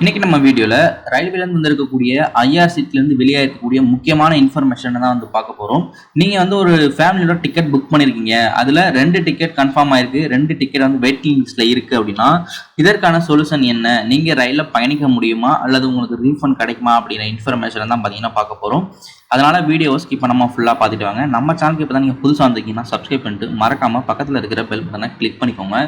இன்னைக்கு நம்ம வீடியோவில் ரயில்வேலேருந்து வந்திருக்கக்கூடிய ஐஆர்சிட்டிலேருந்து வெளியாகக்கூடிய முக்கியமான இன்ஃபர்மேஷன் தான் வந்து பார்க்க போகிறோம் நீங்கள் வந்து ஒரு ஃபேமிலியோட டிக்கெட் புக் பண்ணியிருக்கீங்க அதில் ரெண்டு டிக்கெட் கன்ஃபார்ம் ஆயிருக்கு. ரெண்டு டிக்கெட் வந்து வெயிட்டிங் லிஸ்ட்டில் இருக்குது அப்படின்னா இதற்கான சொல்யூஷன் என்ன? நீங்கள் ரயிலில் பயணிக்க முடியுமா? அல்லது உங்களுக்கு ரீஃபண்ட் கிடைக்குமா? அப்படிங்கிற இன்ஃபர்மேஷன் தான் பார்த்தீங்கன்னா பார்க்க போகிறோம் அதனால் வீடியோவை ஸ்கிப் பண்ணாமல் ஃபுல்லாக பார்த்துட்டு வாங்க. நம்ம சேனலுக்கு இப்போ தான் நீங்கள் புதுசாக வந்திருக்கீங்கன்னா சப்ஸ்கிரைப் பண்ணிட்டு மறக்காமல் பக்கத்தில் இருக்கிற பெல் பட்டனை கிளிக் பண்ணிக்கோங்க.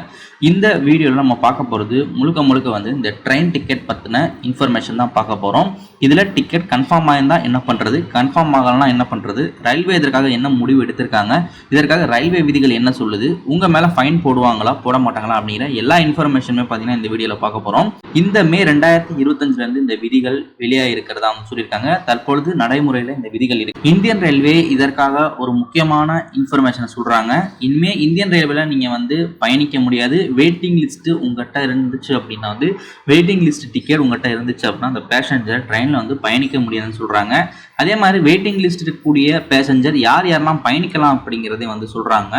இந்த வீடியோவில் நம்ம பார்க்க போகிறது முழுக்க முழுக்க வந்து இந்த ட்ரெயின் டிக்கெட் பற்றின இன்ஃபர்மேஷன் தான் பார்க்க போகிறோம் இதில் டிக்கெட் கன்ஃபார்ம் ஆயிருந்தால் என்ன பண்ணுறது கன்ஃபார்ம் ஆகலாம் என்ன பண்ணுறது ரயில்வே இதற்காக என்ன முடிவு எடுத்திருக்காங்க? இதற்காக ரயில்வே விதிகள் என்ன சொல்லுது? உங்கள் மேலே ஃபைன் போடுவாங்களா போட மாட்டாங்களா அப்படிங்கிற எல்லா இன்ஃபர்மேஷனுமே பார்த்தீங்கன்னா இந்த வீடியோவில் பார்க்க போகிறோம் இந்த மே ரெண்டாயிரத்தி இருபத்தஞ்சிலேருந்து இந்த விதிகள் வெளியாக இருக்கிறதா சொல்லியிருக்காங்க. தற்பொழுது நடைமுறையில் இந்த விதிகள் இருக்கு. இந்தியன் ரயில்வே இதற்காக ஒரு முக்கியமான இன்ஃபர்மேஷனை சொல்றாங்க. இனிமே இந்தியன் ரயில்வேல நீங்க வந்து பயணிக்க முடியாது. வெயிட்டிங் லிஸ்ட் உங்ககிட்ட இருந்துச்சு அப்படின்னா வந்து வெயிட்டிங் லிஸ்ட் டிக்கெட் உங்ககிட்ட இருந்துச்சு அப்படின்னா அந்த பேசஞ்சர் ட்ரெயினில் வந்து பயணிக்க முடியாதுன்னு சொல்றாங்க. அதே மாதிரி வெயிட்டிங் லிஸ்ட் இருக்கக்கூடிய பேசஞ்சர் யார் யாரெல்லாம் பயணிக்கலாம் அப்படிங்கிறதே வந்து சொல்றாங்க.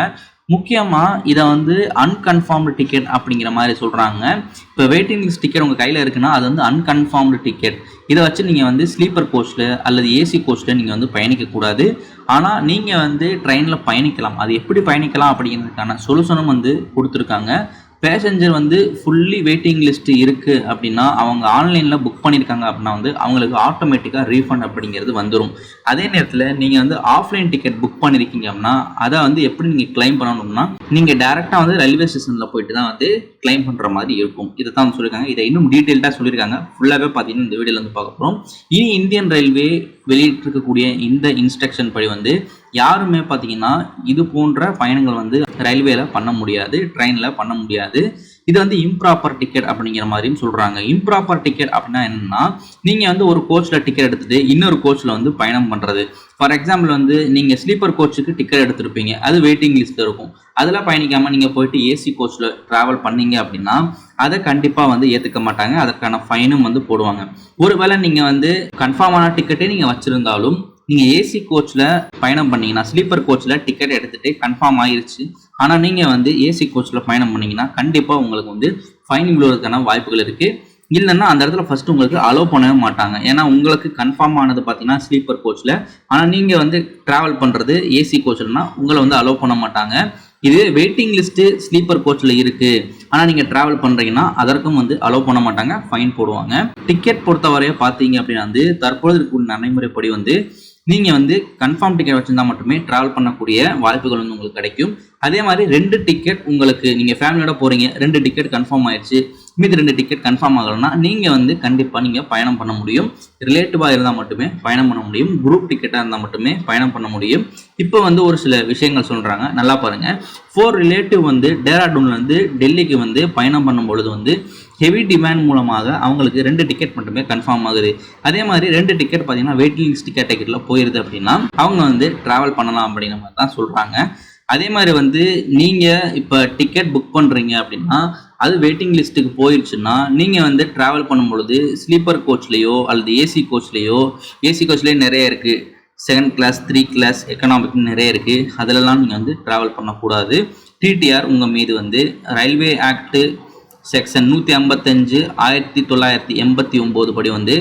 முக்கியமாக இதை வந்து அன்கன்ஃபார்ம்டு டிக்கெட் அப்படிங்கிற மாதிரி சொல்கிறாங்க இப்போ வெயிட்டிங் லிஸ்ட் டிக்கெட் உங்கள் கையில் இருக்குன்னா அது வந்து அன்கன்ஃபார்ம்டு டிக்கெட் இதை வச்சு நீங்கள் வந்து ஸ்லீப்பர் கோச்சில் அல்லது ஏசி கோச்சில் நீங்கள் வந்து பயணிக்கக்கூடாது ஆனால் நீங்கள் வந்து ட்ரெயினில் பயணிக்கலாம். அது எப்படி பயணிக்கலாம் அப்படிங்கிறதுக்கான சொல்யூஷனும் வந்து கொடுத்துருக்காங்க. பேசஞ்சர் வந்து ஃபுல்லி வெயிட்டிங் லிஸ்ட் இருக்குது அப்படின்னா அவங்க ஆன்லைனில் புக் பண்ணியிருக்காங்க அப்படின்னா வந்து அவங்களுக்கு ஆட்டோமேட்டிக்காக ரீஃபண்ட் அப்படிங்கிறது வந்துடும் அதே நேரத்தில் நீங்கள் வந்து ஆஃப்லைன் டிக்கெட் புக் பண்ணியிருக்கீங்க அப்படின்னா அதை வந்து எப்படி நீங்கள் கிளைம் பண்ணணும்னா நீங்கள் டேரெக்டாக வந்து ரயில்வே ஸ்டேஷனில் போயிட்டு தான் வந்து கிளைம் பண்ணுற மாதிரி இருக்கும். இதை தான் சொல்லியிருக்காங்க இதை இன்னும் டீட்டெயில்டாக சொல்லியிருக்காங்க ஃபுல்லாகவே பார்த்தீங்கன்னா இந்த வீடியோவில் வந்து பார்க்க போகிறோம் இனி இந்தியன் ரயில்வே வெளியிட்டிருக்கக்கூடிய இந்த இன்ஸ்ட்ரக்ஷன் படி வந்து யாருமே பார்த்தீங்கன்னா இது போன்ற பயணங்கள் வந்து ரயில்வேல பண்ண முடியாது ட்ரெயினில் பண்ண முடியாது. இது வந்து இம்ப்ராப்பர் டிக்கெட் அப்படிங்கிற மாதிரியும் சொல்கிறாங்க இம்ப்ராப்பர் டிக்கெட் அப்படின்னா என்னன்னா நீங்கள் வந்து ஒரு கோச்சில் டிக்கெட் எடுத்துட்டு இன்னொரு கோச்சில் வந்து பயணம் பண்ணுறது ஃபார் எக்ஸாம்பிள் வந்து நீங்கள் ஸ்லீப்பர் கோச்சுக்கு டிக்கெட் எடுத்திருப்பீங்க. அது வெயிட்டிங் லிஸ்ட்டில் இருக்கும். அதில் பயணிக்காமல் நீங்கள் போயிட்டு ஏசி கோச்சில் ட்ராவல் பண்ணீங்க அப்படின்னா அதை கண்டிப்பாக வந்து ஏற்றுக்க மாட்டாங்க. அதற்கான ஃபைனும் வந்து போடுவாங்க. ஒருவேளை நீங்கள் வந்து கன்ஃபார்மான டிக்கெட்டே நீங்கள் வச்சுருந்தாலும் நீங்கள் ஏசி கோச்சில் பயணம் பண்ணீங்கன்னா ஸ்லீப்பர் கோச்சில் டிக்கெட் எடுத்துகிட்டு கன்ஃபார்ம் ஆயிருச்சு. ஆனால் நீங்கள் வந்து ஏசி கோச்சில் பயணம் பண்ணீங்கன்னா கண்டிப்பாக உங்களுக்கு வந்து ஃபைன் விழுவதற்கான வாய்ப்புகள் இருக்குது இல்லைன்னா அந்த இடத்துல ஃபர்ஸ்ட் உங்களுக்கு அலோவ் பண்ணவே மாட்டாங்க. ஏன்னா உங்களுக்கு கன்ஃபார்ம் ஆனது பார்த்தீங்கன்னா ஸ்லீப்பர் கோச்சில் ஆனால் நீங்கள் வந்து ட்ராவல் பண்ணுறது ஏசி கோச்சில்னா உங்களை வந்து அலோவ் பண்ண மாட்டாங்க. இது வெயிட்டிங் லிஸ்ட்டு ஸ்லீப்பர் கோச்சில் இருக்குது ஆனால் நீங்கள் ட்ராவல் பண்ணுறீங்கன்னா அதற்கும் வந்து அலோவ் பண்ண மாட்டாங்க. ஃபைன் போடுவாங்க. டிக்கெட் பொறுத்தவரையை பார்த்தீங்க அப்படின்னா வந்து தற்போது இருக்கக்கூடிய நடைமுறைப்படி வந்து நீங்கள் வந்து கன்ஃபார்ம் டிக்கெட் வச்சுருந்தா மட்டுமே ட்ராவல் பண்ணக்கூடிய வாய்ப்புகள் வந்து உங்களுக்கு கிடைக்கும். அதே மாதிரி ரெண்டு டிக்கெட் உங்களுக்கு நீங்கள் ஃபேமிலியோட போகிறீங்க ரெண்டு டிக்கெட் கன்ஃபார்ம் ஆயிடுச்சு மீது ரெண்டு டிக்கெட் கன்ஃபார்ம் ஆகலைன்னா நீங்கள் வந்து கண்டிப்பாக நீங்கள் பயணம் பண்ண முடியும். ரிலேட்டிவாக இருந்தால் மட்டுமே பயணம் பண்ண முடியும் குரூப் டிக்கெட்டாக இருந்தால் மட்டுமே பயணம் பண்ண முடியும். இப்போ வந்து ஒரு சில விஷயங்கள் சொல்கிறாங்க நல்லா பாருங்கள் ஃபோர் ரிலேட்டிவ் வந்து டேராடூன்லேருந்து டெல்லிக்கு வந்து பயணம் பண்ணும் பொழுது வந்து ஹெவி டிமாண்ட் மூலமாக அவங்களுக்கு ரெண்டு டிக்கெட் மட்டுமே கன்ஃபார்ம் ஆகுது. அதே மாதிரி ரெண்டு டிக்கெட் பார்த்தீங்கன்னா வெயிட்டிங் லிஸ்ட் கேட்டகரியில் போயிருது அப்படின்னா அவங்க வந்து ட்ராவல் பண்ணலாம் அப்படிங்கிற மாதிரி தான் சொல்கிறாங்க அதே மாதிரி வந்து நீங்கள் இப்போ டிக்கெட் புக் பண்ணுறீங்க அப்படின்னா அது வெயிட்டிங் லிஸ்ட்டுக்கு போயிடுச்சுன்னா நீங்கள் வந்து ட்ராவல் பண்ணும்பொழுது ஸ்லீப்பர் கோச்லேயோ அல்லது ஏசி கோச்லேயோ ஏசி கோச்லேயே நிறைய இருக்குது செகண்ட் கிளாஸ் த்ரீ கிளாஸ் எக்கனாமிக்னு நிறைய இருக்குது அதிலலாம் நீங்கள் வந்து ட்ராவல் பண்ணக்கூடாது. டிடிஆர் உங்கள் மீது வந்து ரயில்வே ஆக்ட்டு செக்ஷன் நூற்றி ஐம்பத்தஞ்சு ஆயிரத்தி தொள்ளாயிரத்தி எண்பத்தி ஒம்பது படி வந்து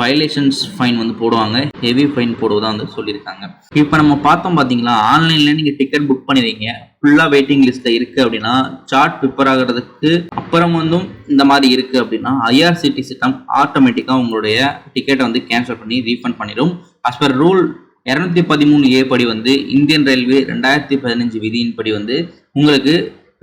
வயலேஷன்ஸ் ஃபைன் வந்து போடுவாங்க. ஹெவி ஃபைன் போடுவதா வந்து சொல்லியிருக்காங்க. இப்போ நம்ம பார்த்தோம் பார்த்தீங்களா ஆன்லைனில் நீங்கள் டிக்கெட் புக் பண்ணிடுறீங்க ஃபுல்லாக வெயிட்டிங் லிஸ்ட்டில் இருக்குது அப்படின்னா சார்ட் ப்ரிப்பேர் ஆகிறதுக்கு அப்புறம் வந்தும் இந்த மாதிரி இருக்குது அப்படின்னா ஐஆர்சிடி சிஸ்டம் ஆட்டோமேட்டிக்காக உங்களுடைய டிக்கெட்டை வந்து கேன்சல் பண்ணி ரீஃபண்ட் பண்ணிடும். அஸ் பர் ரூல் இரநூத்தி பதிமூணு ஏ படி வந்து இந்தியன் ரயில்வே ரெண்டாயிரத்தி பதினஞ்சு விதியின்படி வந்து உங்களுக்கு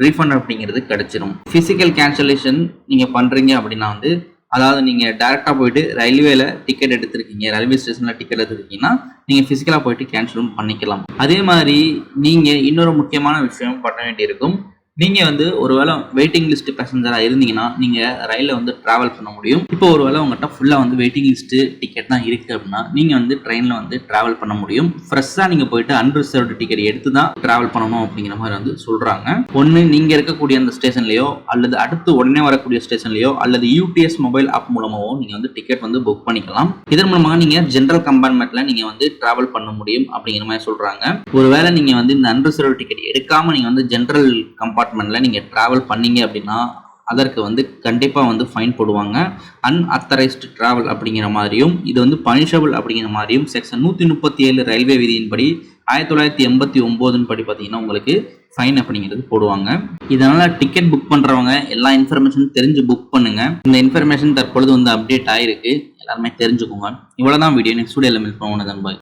ரீஃபண்ட் அப்படிங்கிறது கிடச்சிரும். ஃபிசிக்கல் கேன்சலேஷன் நீங்கள் பண்ணுறீங்க அப்படின்னா வந்து அதாவது நீங்கள் டேரெக்டாக போயிட்டு ரயில்வேல டிக்கெட் எடுத்திருக்கீங்க ரயில்வே ஸ்டேஷனில் டிக்கெட் எடுத்திருக்கீங்கன்னா நீங்கள் ஃபிசிக்கலாக போயிட்டு கேன்சலும் பண்ணிக்கலாம். அதே மாதிரி நீங்கள் இன்னொரு முக்கியமான விஷயம் பண்ண வேண்டியிருக்கும். நீங்கள் வந்து ஒருவேளை வெயிட்டிங் லிஸ்ட் பேசஞ்சராக இருந்தீங்கன்னா நீங்கள் ரயிலில் வந்து ட்ராவல் பண்ண முடியும். இப்போ ஒருவேளை உங்கள்கிட்ட ஃபுல்லாக வந்து வெயிட்டிங் லிஸ்ட்டு டிக்கெட் தான் இருக்குது அப்படின்னா நீங்கள் வந்து ட்ரெயினில் வந்து ட்ராவல் பண்ண முடியும். ஃப்ரெஷ்ஷாக நீங்கள் போயிட்டு அன்ரிசர்வ்டு டிக்கெட் எடுத்து தான் ட்ராவல் பண்ணணும் அப்படிங்கிற மாதிரி வந்து சொல்கிறாங்க ஒன்று நீங்கள் இருக்கக்கூடிய அந்த ஸ்டேஷன்லையோ அல்லது அடுத்து உடனே வரக்கூடிய ஸ்டேஷன்லையோ அல்லது யூடிஎஸ் மொபைல் ஆப் மூலமாகவோ நீங்கள் வந்து டிக்கெட் வந்து புக் பண்ணிக்கலாம். இதன் மூலமாக நீங்கள் ஜென்ரல் கம்பார்ட்மெண்ட்டில் நீங்கள் வந்து ட்ராவல் பண்ண முடியும் அப்படிங்கிற மாதிரி சொல்கிறாங்க ஒருவேளை நீங்கள் வந்து இந்த அன்ரிசர்வ் டிக்கெட் எடுக்காமல் நீங்கள் வந்து ஜென்ரல் கம்பார்ட்மெண்ட்டில் நீங்கள் ட்ராவல் பண்ணீங்க அப்படின்னா அதற்கு வந்து கண்டிப்பாக வந்து ஃபைன் போடுவாங்க. அன்அத்தரைஸ்டு ட்ராவல் அப்படிங்கிற மாதிரியும் இது வந்து பனிஷபிள் அப்படிங்கிற மாதிரியும் செக்ஷன் நூற்றி முப்பத்தி ஏழு ரயில்வே விதியின்படி ஆயிரத்தி தொள்ளாயிரத்தி எண்பத்தி ஒம்போதுன்னு படி பார்த்தீங்கன்னா உங்களுக்கு ஃபைன் அப்படிங்கிறது போடுவாங்க. இதனால் டிக்கெட் புக் பண்ணுறவங்க எல்லா இன்ஃபர்மேஷனும் தெரிஞ்சு புக் பண்ணுங்க. இந்த இன்ஃபர்மேஷன் தற்பொழுது வந்து அப்டேட் ஆகிருக்கு எல்லாருமே தெரிஞ்சுக்கோங்க. இவ்வளோதான் வீடியோ நெக்ஸ்ட் வீடியோவில் மீட் பண்ணுவோம் பாய்